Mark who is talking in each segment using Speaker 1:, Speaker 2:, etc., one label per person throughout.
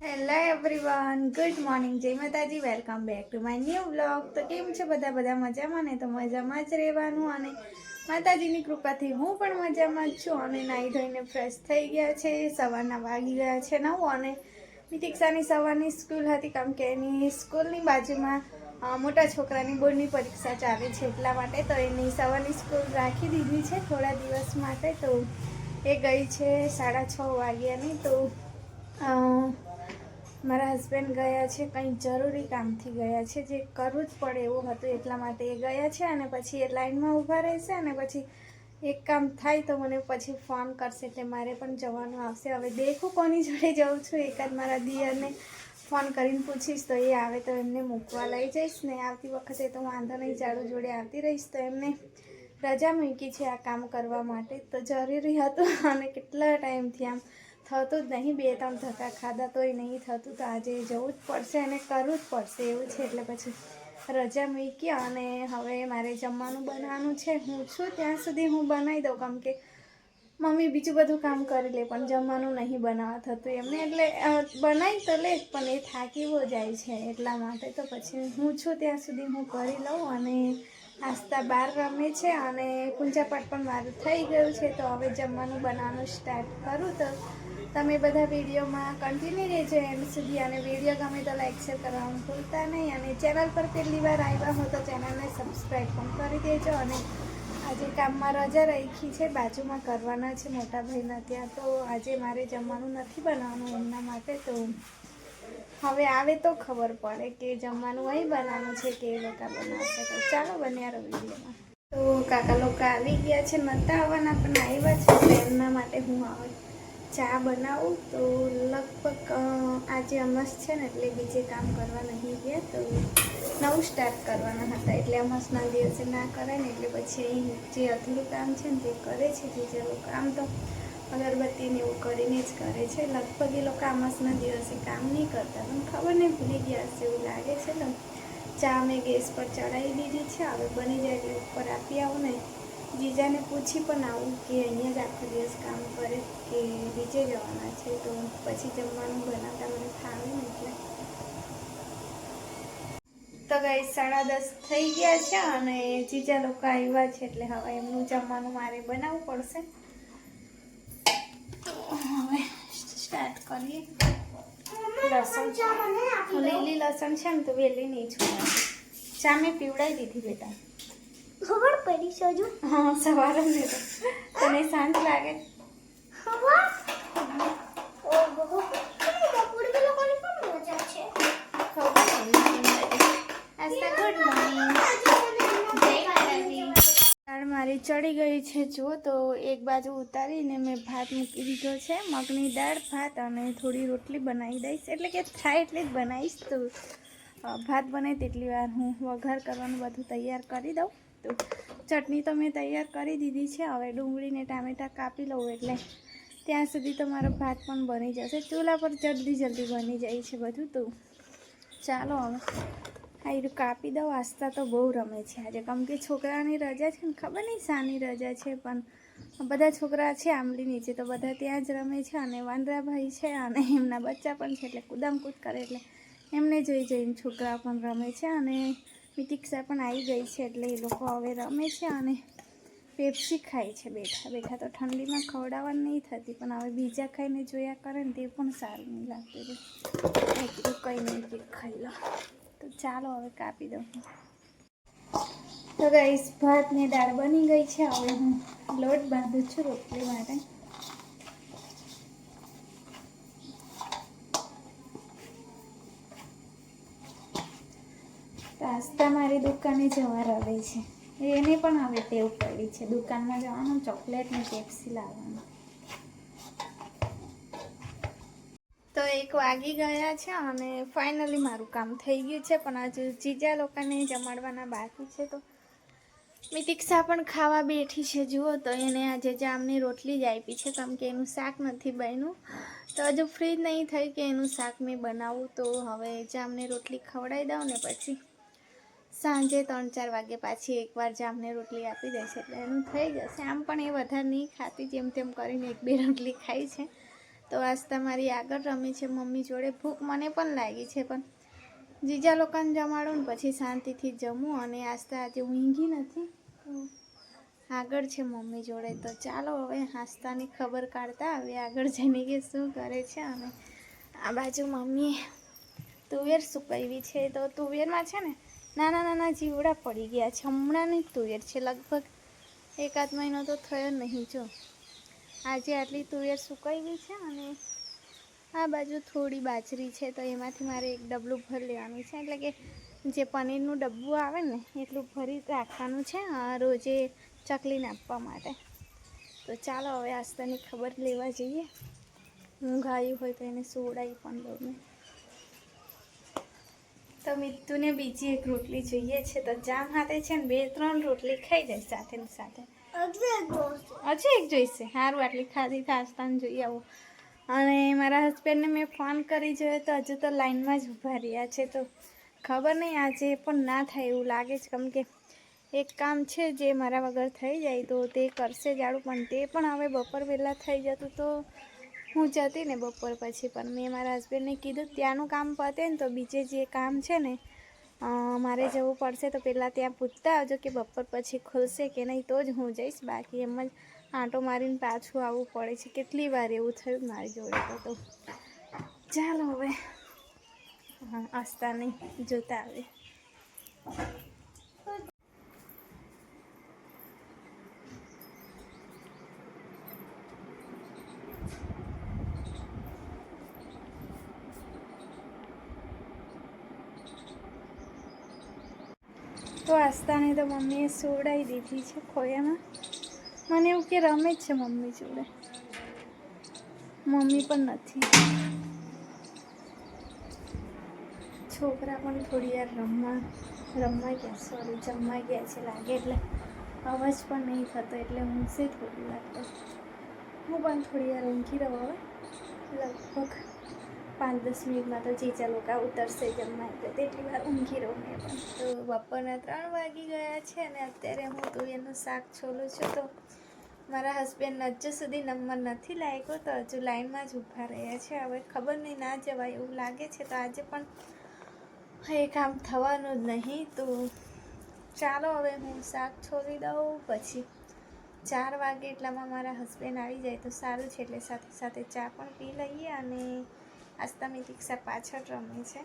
Speaker 1: Hello everyone good morning Jai Mataji welcome back to my new blog તો કેમ છે બધા? બધા મજામાં ને? તો મજામાં જ રહેવાનું અને માતાજીની કૃપાથી હું પણ મજામાં જ છું અને નાહી ધોઈને ફ્રેશ થઈ ગયા છે. સવારના વાગી ગયા છે નવ અને મિતિક્ષાની સવારની સ્કૂલ હતી કેમ કે એની સ્કૂલની બાજુમાં મોટા છોકરાની બોર્ડની પરીક્ષા ચાલે છે એટલા માટે તો એની સવારની સ્કૂલ રાખી દીધી છે થોડા દિવસ માટે. તો એ ગઈ છે સાડા છ વાગ્યાની. તો મારા હસબન્ડ ગયા છે, કંઈ જરૂરી કામથી ગયા છે, જે કરવું જ પડે એવું હતું એટલા માટે એ ગયા છે અને પછી એ લાઈનમાં ઊભા રહેશે અને પછી એક કામ થાય તો મને પછી ફોન કરશે એટલે મારે પણ જવાનું આવશે. હવે દેખું કોની જોડે જાઉં છું. એકાદ મારા દિયરને ફોન કરીને પૂછીશ તો એ આવે તો એમને મૂકવા લઈ જઈશ ને આવતી વખતે તો વાંધો નહીં જાડુ જોડે આવતી રહીશ તો એમને રજા મૂકી છે આ કામ કરવા માટે. તો જરૂરી હતું અને કેટલા ટાઈમથી આમ થતું જ નહીં, બે ત્રણ ધક્કા ખાધા તોય નહીં થતું, તો આજે જવું જ પડશે અને કરવું જ પડશે, એવું છે. એટલે પછી રજા મૂકી અને હવે મારે જમવાનું બનાવવાનું છે. હું છું ત્યાં સુધી હું બનાવી દઉં કેમ કે મમ્મી બીજું બધું કામ કરી લે, પણ જમવાનું નહીં બનાવવા થતું એમને. એટલે બનાવી તો લે, પણ એ થાકી બહુ જાય છે એટલા માટે. તો પછી હું છું ત્યાં સુધી હું કરી લઉં અને આસ્તા બહાર રમે છે અને પૂંજાપાઠ પણ મારું થઈ ગયું છે. તો હવે જમવાનું બનાવવાનું સ્ટાર્ટ કરું તો તમે બધા વિડીયોમાં કન્ટિન્યુ રહેજો એમ સુધી અને વીડિયો ગમે તો લાઈક શેર કરવાનું ભૂલતા નહીં અને ચેનલ પર પહેલી વાર આવ્યા હો તો ચેનલને સબસ્ક્રાઈબ પણ કરી દેજો અને આજે કામમાં રજા રાખી છે, બાજુમાં કરવાના છે મોટા ભાઈના ત્યાં તો આજે મારે જમવાનું નથી બનાવવાનું એમના માટે તો હવે આવે તો ખબર પડે કે જમવાનું અહીં બનાવવાનું છે કે એ લોકો બનાવશે. તો ચાલો બન્યા રહો વિડીયોમાં. તો કાકા લોકો આવી ગયા છે નહોતા આવવાના પણ આવ્યા છે એમના માટે હું આવે ચા બનાવું તો લગભગ આજે અમસ છે ને, એટલે બીજે કામ કરવા નહીં ગયા તો નવું સ્ટાર્ટ કરવાના હતા. એટલે અમસના દિવસે ના કરાય ને, એટલે પછી જે અધૂરું કામ છે ને, તે કરે છે જે જે લોકો. આમ તો અગરબત્તીને એવું કરીને જ કરે છે. લગભગ એ લોકો આમસના દિવસે કામ નહીં કરતા. પણ ખબર નહીં, ભૂલી ગયા હશે એવું લાગે છે ને. ચા મેં ગેસ પર ચડાવી દીધી છે. હવે બની જાય એટલે ઉપર આપી આવું ને. જીજાને પૂછી પણ આવું કે અહીંયા જ આખો દિવસ કામ કરે કે બીજે જવાના છે તો પછી જમવાનું બનાવતા મને ફાવે ને એટલે. તો ગઈ સાડા દસ થઈ ગયા છે અને જીજા લોકો આવ્યા છે એટલે હવે એમનું જમવાનું મારે બનાવવું પડશે. તો હવે સ્ટાર્ટ કરીએ. લસણ લીલી લસણ છે ને તો વેલી નહીં છું ચા મેં પીવડાવી દીધી બેટા.
Speaker 2: ખબર પડી હજુ?
Speaker 1: હા સવારે ને તને શાંત લાગે? મારી ચડી ગઈ છે જુઓ તો એક બાજુ ઉતારીને મેં ભાત મૂકી દીધો છે મગની દાળ ભાત અને થોડી રોટલી બનાવી દઈશ. એટલે કે થાય એટલે જ બનાવીશ તો. ભાત બને તેટલી વાર હું વઘાર કરવાનું બધું તૈયાર કરી દઉં. તો ચટણી તો મેં તૈયાર કરી દીધી છે. હવે ડુંગળીને ટામેટાં કાપી લઉં એટલે ત્યાં સુધી તો મારો ભાત પણ બની જશે. ચૂલા પર જલ્દી જલ્દી બની જાય છે બધું તો. ચાલો હવે હા એ કાપી દઉં. આસ્તા તો બહુ રમે છે. આજે કેમ કે છોકરાની રજા છે ને, ખબર નહીં શાની રજા છે, પણ બધા છોકરા છે આંબલી નીચે, તો બધા ત્યાં જ રમે છે અને વાંદરાભાઈ છે અને એમના બચ્ચા પણ છે એટલે કૂદામકૂદ કરે એટલે એમને જોઈ જોઈને છોકરા પણ રમે છે અને મિતિક્ષા પણ આવી ગઈ છે એટલે એ લોકો હવે રમે છે અને પેપ્સી ખાય છે બેઠા બેઠા. તો ઠંડીમાં ખવડાવવાની નહીં થતી, પણ હવે બીજા ખાઈને જોયા કરે ને તે પણ સારું નહીં લાગતું મેં કીધું કંઈ નહીં કે ખાઈ લો. તો ચાલો હવે કાપી દઉં તો ગઈશ ભાત ને દાળ બની ગઈ છે. હવે હું લોટ બાંધું છું રોટલી માટે. તો મારી દુકાને જવા રવે છે. એને પણ હવે ટેવ પડી છે. દુકાનમાં જવાનું, ચોકલેટ ને પેપ્સી લાવવાનું. તો એક વાગી ગયા છે અને ફાઇનલી મારું કામ થઈ ગયું છે, પણ હજુ જીજા લોકોને જમાડવાના બાકી છે તો મિતિક્ષા પણ ખાવા બેઠી છે. જુઓ તો એને આજે જામની રોટલી જ આપી છે, કેમ કે એનું શાક નથી બન્યું. તો હજુ ફ્રી નહીં થઈ કે એનું શાક મેં બનાવું. તો હવે જામને રોટલી ખવડાવી દઉં ને પછી સાંજે ત્રણ ચાર વાગે પાછી એકવાર જામને રોટલી આપી દે છે, એટલે એનું થઈ જશે. આમ પણ એ વધારે નહીં ખાતી જેમ તેમ કરીને એક બે રોટલી ખાઈ છે. તો આસ્તા મારી આગળ રમી છે મમ્મી જોડે. ભૂખ મને પણ લાગી છે, પણ જીજા લોકોને જમાડું ને પછી શાંતિથી જમું અને આસ્તા આજે ઊંઘી નથી. આગળ છે મમ્મી જોડે. તો ચાલો હવે હાસ્તાની ખબર કાઢતા હવે આગળ જઈને કે શું કરે છે અને આ બાજુ મમ્મીએ તુવેર સુકાવી છે. તો તુવેરમાં છે ને નાના નાના જીવડા પડી ગયા છે. હમણાંની જ તુવેર છે. લગભગ એકાદ મહિનો તો થયો નહીં, જો. આજે આટલી તુવેર સુકાવી છે અને આ બાજુ થોડી બાજરી છે, તો એમાંથી મારે એક ડબલું ભરી લેવાનું છે. એટલે કે જે પનીરનું ડબ્બું આવે ને, એટલું ભરી રાખવાનું છે રોજે ચકલીને આપવા માટે. તો ચાલો, હવે આસ્તાની ખબર લેવા જઈએ. હું ગાયું હોય તો એને સુવડાવી પણ દઉં તો મિત્તુને બીજી એક રોટલી જોઈએ છે. તો જામ હાથે છે ને બે ત્રણ રોટલી ખાઈ જાય સાથે ને સાથે.
Speaker 2: હજુ એક
Speaker 1: એક જોઈશે? સારું આટલી ખાધી ખાસ્તાને જોઈ આવું. અને મારા હસબન્ડને મેં ફોન કરી જોયો તો હજુ તો લાઈનમાં જ ઊભા રહ્યા છે. તો ખબર નહીં આજે પણ ના થાય એવું લાગે છે. કેમ કે એક કામ છે જે મારા વગર થઈ જાય તો તે કરશે જાડું પણ તે પણ હવે બપોર વહેલા થઈ જતું તો હું જતી ને બપોર પછી પણ. મેં મારા હસબન્ડને કીધું ત્યાંનું કામ પતે ને તો બીજે જે કામ છે ને મારે જવું પડશે તો પહેલાં ત્યાં પૂછતા આવજો કે બપોર પછી ખુલશે કે નહીં, તો જ હું જઈશ. બાકી એમ જ આંટો મારીને પાછું આવવું પડે છે. કેટલી વાર એવું થયું મારી જોડે તો ચાલો હવે, હા આસ્તા નહીં જોતા આવે તો આસ્તાને તો મમ્મીએ સોડાઈ દીધી છે ખોયામાં. મને એવું કે રમે જ છે મમ્મી જોડે. મમ્મી પણ નથી. છોકરા પણ થોડી વાર રમવા રમવા ગયા સોરી જમવા ગયા છે લાગે એટલે અવાજ પણ નહીં થતો એટલે ઊંઘશે થોડી વાર તો. હું પણ થોડી વાર ઊંઘી રહું હવે. લગભગ પાંચ દસ મિનિટમાં તો જીજા લોકો ઉતરશે જમવા, એટલે તેટલી વાર ઊંઘી રહું મેં પણ. તો બપોરના ત્રણ વાગી ગયા છે અને અત્યારે હું તુવેરનું શાક છોલું છું, તો મારા હસબન્ડ હજુ સુધી નંબર નથી લાગ્યો, તો હજુ લાઈનમાં જ ઊભા રહ્યા છે. હવે ખબર નહીં ના જવાય એવું લાગે છે, તો આજે પણ એ કામ થવાનું જ નહીં. તો ચાલો હવે હું શાક છોલી દઉં, પછી ચાર વાગે એટલામાં મારા હસબન્ડ આવી જાય તો સારું છે, એટલે સાથે સાથે ચા પણ પી લઈએ અને આસ્તામી દીક્ષા પાછળ રમે છે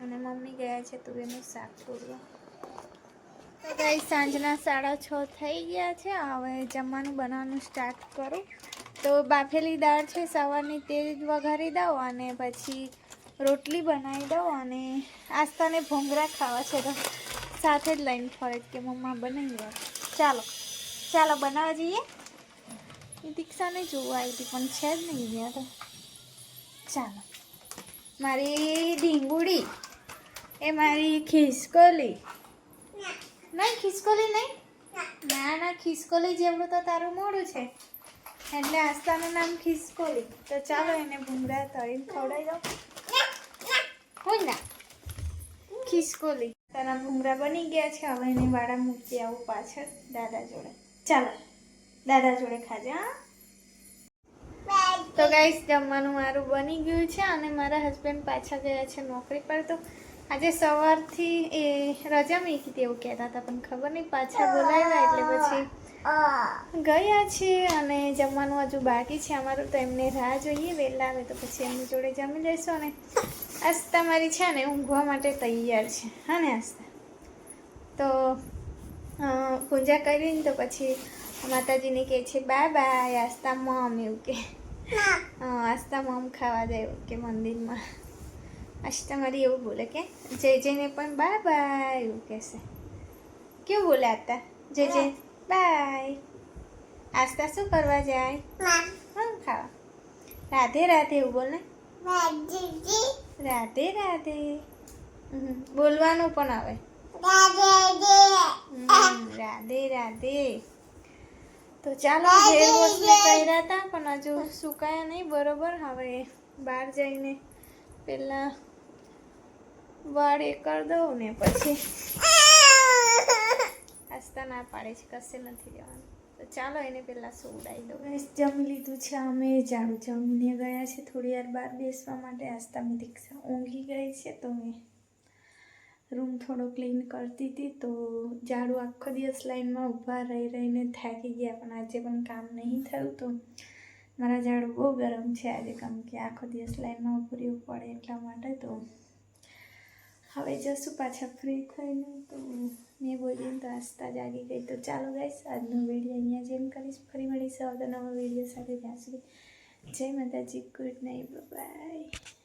Speaker 1: અને મમ્મી ગયા છે તુવેરનું શાક તોડવા. તો ગઈ સાંજના સાડા છ થઈ ગયા છે. હવે જમવાનું બનાવવાનું સ્ટાર્ટ કરું. તો બાફેલી દાળ છે, સવારની તે જ વઘારી દઉં અને પછી રોટલી બનાવી દઉં અને આસ્તાને ભૂંગળા ખાવા છે તો સાથે જ લઈને ફરે કે મમ્મા બનાવી ચાલો ચાલો બનાવવા જઈએ. એ દીક્ષાને જોવા આવી હતી, પણ છે જ નહીં ગયા તો. ચાલો. મારી ઢીંગુડી. એ મારી ખિસકોલી. નહીં ખિસકોલી નહીં. ના ના, ખિસકોલી જેવડું તો તારું મોડું છે. એટલે આસ્તાનું નામ ખિસકોલી. તો ચાલો એને ભૂંગળા તળીને ખવડાવી દો હોય ના. ખિસકોલી. તારા ભૂંગળા બની ગયા છે. હવે એને વાળા મૂકી આવું પાછળ દાદા જોડે. ચાલો, દાદા જોડે ખાજે, હા. તો ગાઈસ જમવાનું મારું બની ગયું છે અને મારા હસબન્ડ પાછા ગયા છે નોકરી પર. તો આજે સવારથી એ રજા મૂકી હતી એવું કહેતા હતા, પણ ખબર નહીં પાછા બોલાવ્યા એટલે પછી ગયા છે અને જમવાનું હજુ બાકી છે. અમારું તો એમને રાહ જોઈએ વહેલા આવે તો પછી એમની જોડે જમી લેશો અને આસ્તા મારી છે ને ઊંઘવા માટે તૈયાર છે. હા ને આસ્તા? તો પૂજા કરીને તો પછી માતાજીને કહે છે, બાય બાય, આસ્તા, મમ, એવું કે આસ્તા મમ ખાવા જાય કે મંદિરમાં. આસ્તા મારી એવું બોલે કે જય જયને પણ બાય બાય એવું કહેશે. કેવું બોલે આતા જય જય બાય. આસ્તા શું કરવા જાય? હા. ખાવા. રાધે રાધે એવું બોલ રાધે રાધે. બોલવાનું પણ આવે. રાધે રાધે. તો ચાલો ઘેર વોશને કર્યા હતા પણ હજુ સુકાયા નહીં બરોબર? હવે બહાર જઈને પહેલાં વાળ એ કરી દઉં ને પછી આસ્તા ના પાડે છે કશે નથી જવાનું. તો ચાલો એને પહેલાં સુવડાવી દઉં. બસ જમી લીધું છે અમે ઝાડુ જમીને ગયા છે થોડી વાર બહાર બેસવા માટે. આસ્તાની દીક્ષા ઊંઘી ગઈ છે તો મેં રૂમ થોડો ક્લીન કરતી હતી તો ઝાડુ આખો દિવસ લાઈનમાં ઊભા રહી રહીને થાકી ગયા, પણ આજે પણ કામ નહીં થયું તો મારા ઝાડુ બહુ ગરમ છે. આજે કેમ કે આખો દિવસ લાઈનમાં ઊભું રહેવું પડે એટલા માટે તો હવે જશું પાછા ફ્રી થઈને. તો મેં બોલીને તો આસ્તા જાગી ગઈ. તો ચાલો ગઈશ આજનો વીડિયો અહીંયા જેમ કરીશ. ફરી મળીશ આવતા નવા વીડિયો સાથે. ત્યાં સુધી જય માતાજી. Good night bye